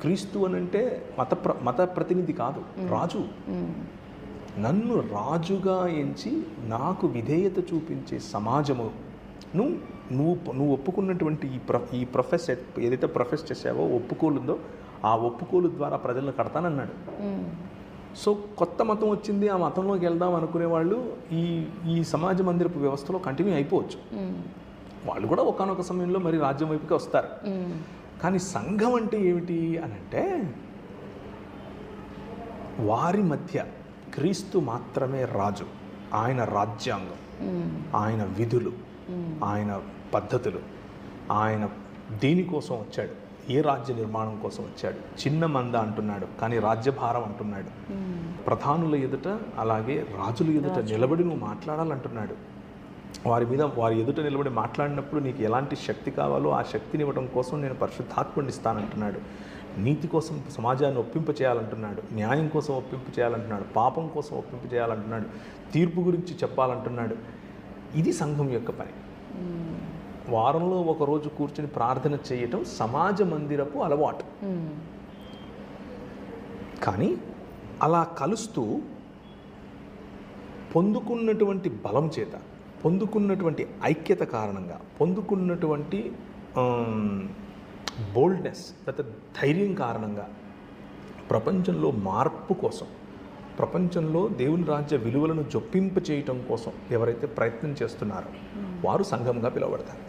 క్రీస్తు అని అంటే మత ప్ర మత ప్రతినిధి కాదు రాజు. నన్ను రాజుగా ఎంచి నాకు విధేయత చూపించే సమాజము నువ్వు నువ్వు నువ్వు ఒప్పుకున్నటువంటి ఈ ప్ర ఈ ప్రొఫెస్ ఏదైతే ప్రొఫెస్ చేసావో ఒప్పుకోలుందో ఆ ఒప్పుకోలు ద్వారా ప్రజలను కడతానన్నాడు. సో కొత్త మతం వచ్చింది ఆ మతంలోకి వెళ్దాం అనుకునే వాళ్ళు ఈ ఈ సమాజ మందిరపు వ్యవస్థలో కంటిన్యూ అయిపోవచ్చు. వాళ్ళు కూడా ఒకనొక సమయంలో మరి రాజ్యం వైపుకి వస్తారు. కానీ సంఘం అంటే ఏమిటి అని అంటే వారి మధ్య క్రీస్తు మాత్రమే రాజు ఆయన రాజ్యాంగం ఆయన విధులు ఆయన పద్ధతులు ఆయన దేనికోసం వచ్చాడు ఏ రాజ్య నిర్మాణం కోసం వచ్చాడు చిన్న మంద అంటున్నాడు కానీ రాజ్యభారం అంటున్నాడు. ప్రధానుల ఎదుట అలాగే రాజుల ఎదుట నిలబడి నువ్వు మాట్లాడాలంటున్నాడు. వారి మీద వారి ఎదుట నిలబడి మాట్లాడినప్పుడు నీకు ఎలాంటి శక్తి కావాలో ఆ శక్తిని ఇవ్వడం కోసం నేను పరిశుద్ధాత్మని ఇస్తానంటున్నాడు. నీతి కోసం సమాజాన్ని ఒప్పింప చేయాలంటున్నాడు. న్యాయం కోసం ఒప్పింప చేయాలంటున్నాడు. పాపం కోసం ఒప్పింప చేయాలంటున్నాడు. తీర్పు గురించి చెప్పాలంటున్నాడు. ఇది సంఘం యొక్క పని. వారంలో ఒక రోజు కూర్చుని ప్రార్థన చేయటం సమాజ మందిరపు అలవాటు. కానీ అలా కలుస్తూ పొందుకున్నటువంటి బలం చేత పొందుకున్నటువంటి ఐక్యత కారణంగా పొందుకున్నటువంటి బోల్డ్నెస్ లేకపోతే ధైర్యం కారణంగా ప్రపంచంలో మార్పు కోసం ప్రపంచంలో దేవుని రాజ్య విలువలను జొప్పింప చేయటం కోసం ఎవరైతే ప్రయత్నం చేస్తున్నారో వారు సంఘంగా పిలువబడతారు.